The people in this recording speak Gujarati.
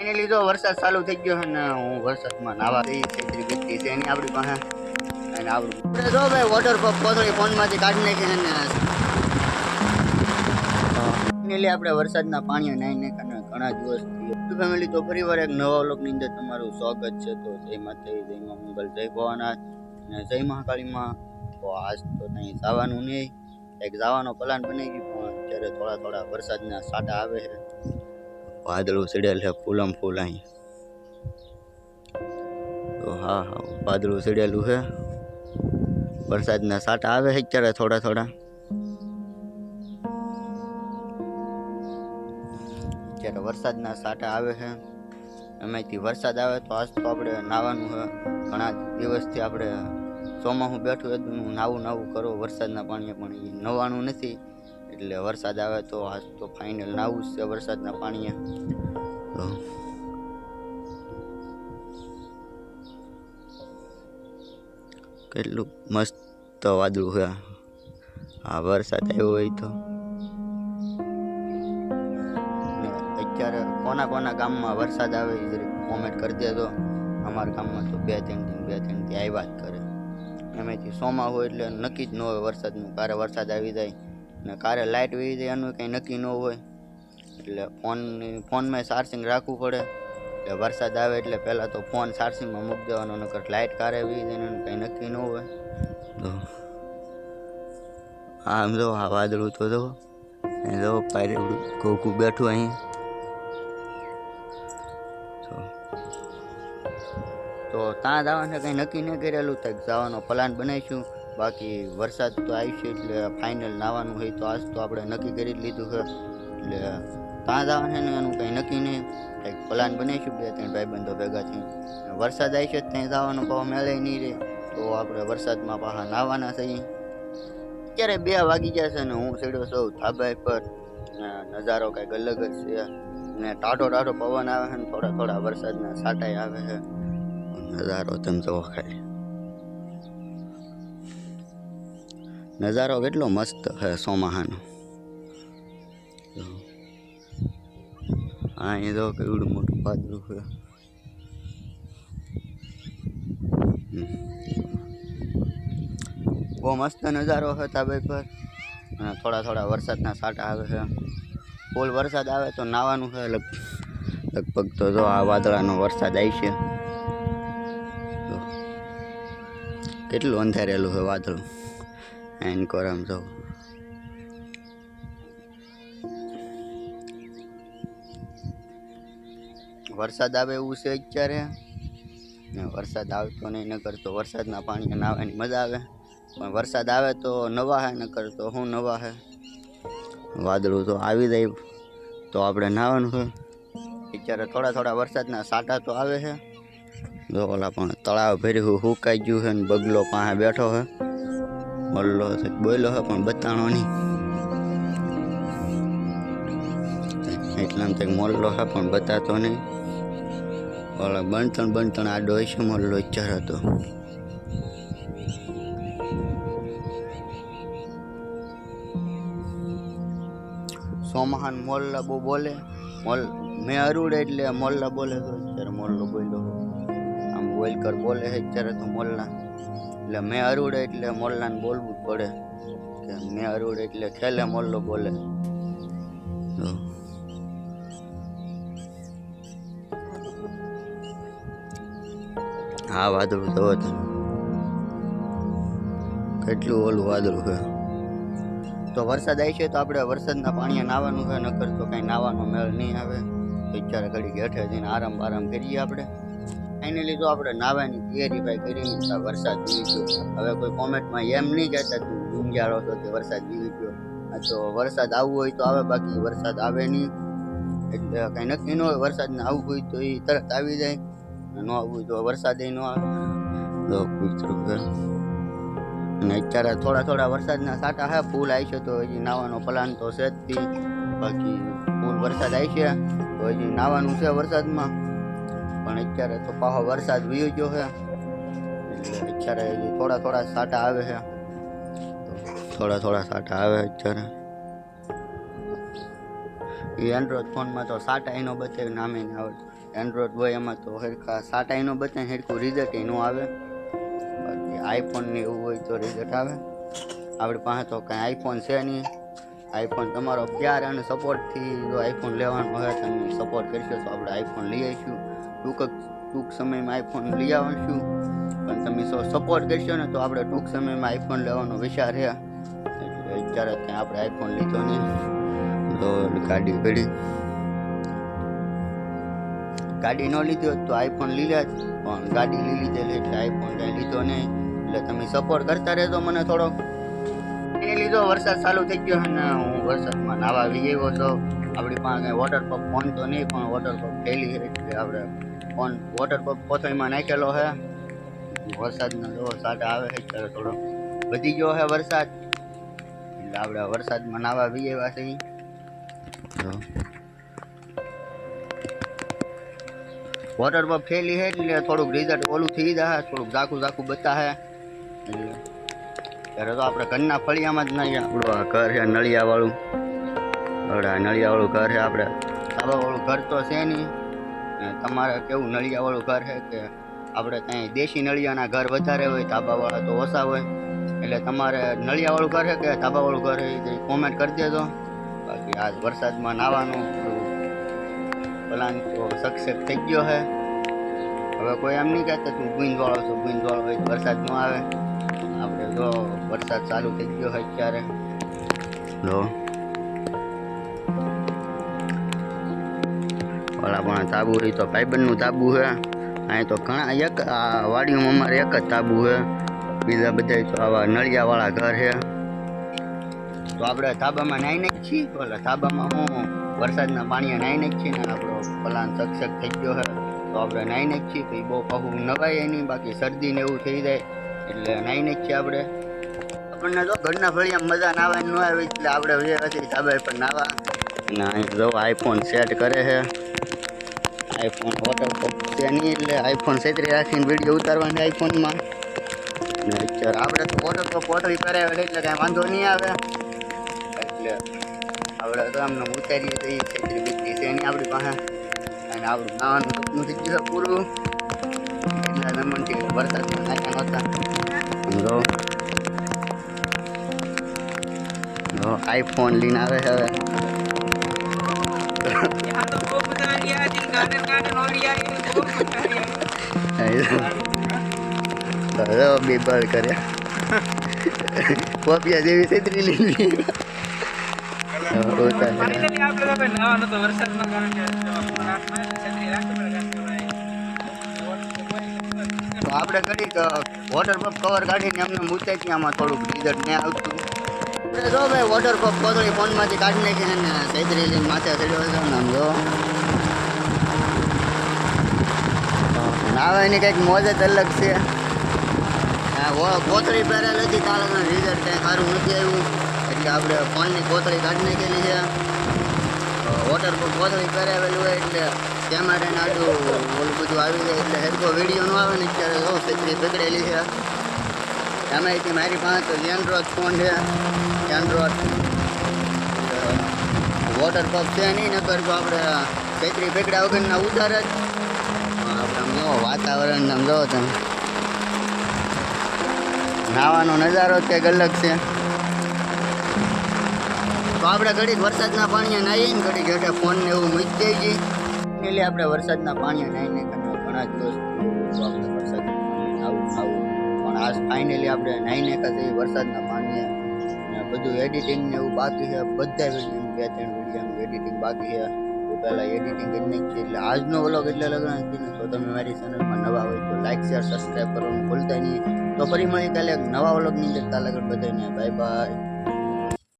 એને લીધો વરસાદ ચાલુ થઈ ગયો છે ને હું વરસાદમાં નાવા ગઈ છેતરી બેતરી છે એની આપણી પાસે. અને આપણું આપણે જો ભાઈ વોટર પંપ કોથળી ફોનમાંથી કાઢી નાખી ને. એને લીધે આપણે વરસાદના પાણી નાહી નાખ્યા ને ઘણા દિવસ ફેમિલી તો ફરી એક નવા વ્લોગની અંદર તમારું સ્વાગત છે. તો જય માતા જય મા મંગલ, જય ભવાનાથ અને જય મહાકાળીમાં તો આજ તો ત્યાં જવાનું નહીં. એક જવાનો પ્લાન બની ગયો, પણ અત્યારે થોડા થોડા વરસાદના સાટા આવે છે. વાદળું ચડેલ છે ફૂલમ ફૂલ અહીં. તો હા હા, વાદળું ચડેલું છે. વરસાદના સાટા આવે છે અત્યારે થોડા થોડા. અત્યારે વરસાદના સાટા આવે છે. એમાંથી વરસાદ આવે તો આજ તો આપણે નાવાનું છે. ઘણા દિવસથી આપણે ચોમાસું બેઠું હતું નાવું નાવું કરો, વરસાદના પાણીએ પણ એ નવાનું નથી. એટલે વરસાદ આવે તો આજ તો ફાઇનલ નાવું જ છે વરસાદના પાણીએ કેટલું મસ્ત વાદળું છે આ. વરસાદ આવ્યો હોય તો. અત્યારે કોના કોના ગામમાં વરસાદ આવે એ કોમેન્ટ કરી દેજો. અમારા ગામમાં તો બે ત્રણ બે ત્રણ આવ્યા જ કરે. એમાંથી સોમાં હોય એટલે નક્કી જ ન હોય વરસાદનું. કારે વરસાદ આવી જાય. ને કારે લાઇટ વહી જાય એનું કંઈ નક્કી ન હોય. એટલે ફોન ફોનમાં ચાર્જિંગ રાખવું પડે. એટલે વરસાદ આવે એટલે પહેલાં તો ફોન ચાર્જિંગમાં મૂકી દેવાનો, નકર લાઇટ કારે વહી જાય એનું કંઈ નક્કી ન હોય. તો આમ જો, આ વાદળું તો જો. જો પાયરેવડું કોકું બેઠું અહીં. તો ત્યાં જવાનું કંઈ નક્કી નહીં કરેલું, તો જવાનો પ્લાન બનાવીશું. બાકી વરસાદ તો આવશે એટલે ફાઇનલ નાવાનું હોય તો આજ તો આપણે નક્કી કરી જ લીધું છે. એટલે ત્યાં જવાનું છે ને એનું કંઈ નક્કી નહીં. કંઈક પ્લાન બનાવીશું બે ત્રણ ભાઈબંધો ભેગા થઈ વરસાદ આવશે તો ત્યાં જવાનો પાછો મેળે નહીં રહે તો આપણે વરસાદમાં પાછા નાવાના છીએ અત્યારે બે વાગી ગયા છે ને હું સીડ્યો છું ધાબા પર ને નજારો કંઈક અલગ જ છે. ને ટાઢો ટાઢો પવન આવે છે ને થોડા થોડા વરસાદના સાટાઈ આવે છે. નજારો તમે જોવો ખાલી નજારો કેટલો મસ્ત છે, સોમાહાનો. હા એ તો કેવડું મોટું પાદરું છે. બહુ મસ્ત નજારો છે તાબે પર. અને થોડા થોડા વરસાદના સાટા આવે છે. ફૂલ વરસાદ આવે તો નાવાનું છે લગભગ તો જો આ વાદળાનો વરસાદ આવી છે. કેટલું અંધારેલું છે વાદળું. એન કોરમ જો વરસાદ આવે એવું છે અત્યારે? ને વરસાદ આવતો નહીં, નકર તો વરસાદના પાણી નાવાની મજા આવે. પણ વરસાદ આવે તો નવા હે, નકર તો શું નવા હે? વાદળું તો આવી જાય, તો આપણે નાવાનું છે. અત્યારે થોડા થોડા વરસાદના સાટા તો આવે છે. જો ઓલા પણ તળાવ ભર્યું, હુકાઈ ગયું છે ને બગલો પાસે બેઠો છે. છે. બોલ્યો છે પણ બતાણો નહીં. એટલામાં કંઈક મોલ્લો હા, પણ બતાતો નહીં. ઓલા બનતણ બનતણ આડો હોય છે મોલ્લો ઇચ્છર હતો. સોમહાન મોલ્લા બહુ બોલે. મોલ મેં અરુડે એટલે મોલ્લા બોલે તો અત્યારે મોલ્લો બોલ્યો. આમ બોલકર બોલે છે અત્યારે તો મોલ્લા એટલે મેં અરુડે એટલે મોલ્લાને બોલવું પડે. કે મેં અરુડે એટલે ખેલે મોલ્લો બોલે. હા વાદળું તો કેટલું ઓલું વાદળું છે? તો વરસાદ આવી છે તો આપણે વરસાદના પાણીએ નાવાનું છે, નકર તો કાંઈ નાવાનો મેળ નહીં આવે. વિચારે ઘડી હેઠે જઈને આરામ આરામ કરીએ આપણે. ફાઇનલી તો આપણે નાવાની તૈયારી ભાઈ કરી વરસાદ જીવી ગયો. હવે કોઈ કોમેન્ટમાં એમ નહીં કહેતા તું ગુંજાળો છો કે વરસાદ જીવી ગયો. તો વરસાદ આવવો હોય તો આવે, બાકી વરસાદ આવે નહીં. એટલે કંઈ નક્કી ન હોય વરસાદને આવવું હોય તો એ તરત આવી જાય. ન આવવું હોય તો વરસાદ ન આવે. તો અને અત્યારે થોડા થોડા વરસાદના સાટા હે, ફૂલ આવશે તો હજી નાવાનો પ્લાન તો છે જ બાકી ફૂલ વરસાદ આવશે તો હજી નાવાનું છે વરસાદમાં. પણ અત્યારે તો પાછો વરસાદ વીયો ગયો છે. એટલે અત્યારે હજી થોડા થોડા સાટા આવે છે. થોડા થોડા સાટા આવે અત્યારે. એ એન્ડ્રોઈડ ફોનમાં તો સાટા એનો બતાવ્યું નામે ના આવડે એન્ડ્રોઈડ હોય એમાં તો હરખા સાટા એનો બતાવે હરખું રિઝલ્ટ એનું આવે. બાકી આઈફોન ને એવું હોય તો રિઝલ્ટ આવે. આપણી પાસે તો કાંઈ આઈફોન છે નહીં. આઈફોન તમારો પ્યાર અને સપોર્ટથી જો આઈફોન લેવાનો હોય તમે સપોર્ટ કરશો તો આપણે આઈફોન લઈ આવીશું. ટૂંક ટૂંક સમયમાં આઈફોન લઈ આવશું. પણ તમે સો સપોર્ટ કરશો ને તો આપણે ટૂંક સમયમાં આઈફોન લેવાનો વિચાર છે. એટલે અત્યારે ત્યાં આપણે આઈફોન લીધો નહીં. તો ગાડી પડી ગાડી ન લીધી હોત તો આઈફોન લીધા જ પણ ગાડી લઈ લીધેલી એટલે આઈફોન કાંઈ લીધો નહીં. એટલે તમે સપોર્ટ કરતા રહેજો મને થોડોક. એને લીધો, વરસાદ ચાલુ થઈ ગયો અને હું વરસાદમાં નાવા આવી ગયો છો. આપણી પાસે કાંઈ વોટર પંપ ફોન તો નહીં, પણ વોટર પંપ થયેલી છે એટલે આપણે. ફોન વોટર પંપ કોથળીમાં નાખેલો છે વરસાદનો જો સાટા આવે છે, ત્યારે થોડો વધી ગયો છે વરસાદ. એટલે આપણે વરસાદમાં નાવા આવી ગયા છે જો. વોટર પંપ ફેલી છે એટલે થોડુંક રિઝલ્ટ ઓલું થઈ જાય થોડુંક ઝાખું ઝાખું બતા છે એટલે ત્યારે તો આપણે ઘરના ફળિયામાં જ નહીં આપણું આ ઘર છે નળિયાવાળું. આ નળિયાવાળું ઘર છે આપણે. ધાબાવાળું ઘર તો છે નહીં. તમારે કેવું નળિયાવાળું ઘર છે કે આપણે ત્યાં દેશી નળિયાના ઘર વધારે હોય ધાબાવાળા તો ઓછા હોય. એટલે તમારે નળિયાવાળું ઘર છે કે ધાબાવાળું ઘર છે એ કોમેન્ટ કરી દેજો. બાકી આજ વરસાદમાં નાવાનું પ્લાન તો સક્સેસ થઈ ગયો છે. હવે કોઈ એમ નહીં કહેતા તું ગુંજવાળો છો ગુંજવાળો હોય વરસાદ ન આવે. આપણે જો વરસાદ ચાલુ થઈ ગયો છે અત્યારે. લો. ઓલા પણ તાબુ એ તો ભાઈબંધનું તાબુ છે અહીં તો ઘણા એક, આ વાડીઓમાં અમારે એક જ તાબુ છે બીજા બધા તો આવા નળિયાવાળા ઘર છે તો આપણે તાબામાં નાહી નાખી છીએ? ઓલા તાબામાં હું વરસાદના પાણીએ નાહી નાખી ને આપણો પલાન ચકચક થઈ ગયો છે તો આપણે નાહી નાખી તો બહુ કહું નવાય નહીં બાકી શરદી ને એવું થઈ જાય. એટલે નાહી નાખીએ આપણે. આપણને તો ઘરના ફળિયા મજા નાવા ન આવે, એટલે આપણે વ્યવસ્થિત પછી ધાબા પર નાવા અને અહીં જો આઈફોન સેટ કરે છે આઈફોન વોટર પંપ છે નહીં એટલે આઈફોન છેતરી રાખીને વીડિયો ઉતારવાની આઈફોનમાં અત્યારે આપણે તો વોટર પંપ કોથળી કરાવે એટલે કાંઈ વાંધો નહીં આવે. એટલે આપણે તો આમને ઉતારીએ તો એ છેતરી બીતરી છે નહીં આપણી પાસે. અને આપણું નાવાનું સપનું થઈ ગયું પૂરું. એટલા નમનથી વરસાદમાં નાખ્યા નહોતા. આઈફોન લઈને આવે હવે. બેબાલ કર્યા પોપિયા જેવી છેતરી લીધી આપણે કરી વોટર પંપ કવર કાઢીને એમને મૂકે ત્યાં આમાં થોડુંક રિઝલ્ટ ને આવતું. આપણે જો ભાઈ વોટર પંપ કોતળી ફોનમાંથી કાઢી નાખી અને છેતરી માથે ચડ્યો છે ને આમ જો. નાવાની કંઈક મોજ જ અલગ છે. કોથળી પહેરેલ હતી, કાલે રિઝલ્ટ કંઈ સારું નથી આવ્યું. એટલે આપણે ફોનની કોથળી કાઢી નાખેલી છે. વોટર પંપ કોથળી પહેરાવેલું હોય એટલે કેમેરા નાડું ઓલું બધું આવી જાય એટલે હેરકો વીડિયો ન આવે ને, અત્યારે જો છત્રી બગડેલી છે. એમાંયથી મારી પાસે તો એન્ડ્રોઈડ ફોન છે. એન્ડ્રોઈડ વોટર પંપ છે નહીં, નકર તો આપણે છત્રી બગડ્યા વગરના ઉધાર જ. આપણે જો વાતાવરણ આમ જો તમે. નાવાનો નજારો જ કંઈક અલગ છે. તો આપણે ઘડીક વરસાદના પાણીએ નાહીએ ને ઘડીક એટલે ફોન ને એવું મૂકી દઈએ. એટલે આપણે વરસાદના પાણીએ નાહીને ઘણા જ દોસ્ત આજ ફાઇનલી આપણે નાઈને ખાતે વરસાદના પાણીએ. બધું એડિટિંગ ને એવું બાકી છે, બધા વીડિયો બે ત્રણ વિડીયોનું એડિટિંગ બાકી છે. તો પહેલાં એડિટિંગ કરી નાખીએ એટલે આજનો વ્લોગ એટલે લગ્ન હતી ને તો તમે મારી ચેનલમાં નવા હોય તો લાઇક શેર સબસ્ક્રાઈબ કરવાનું ભૂલતા નહીં. તો ફરી મળી કાલે નવા વ્લોગની અંદર. ત્યાં લગન બધાને બાય બાય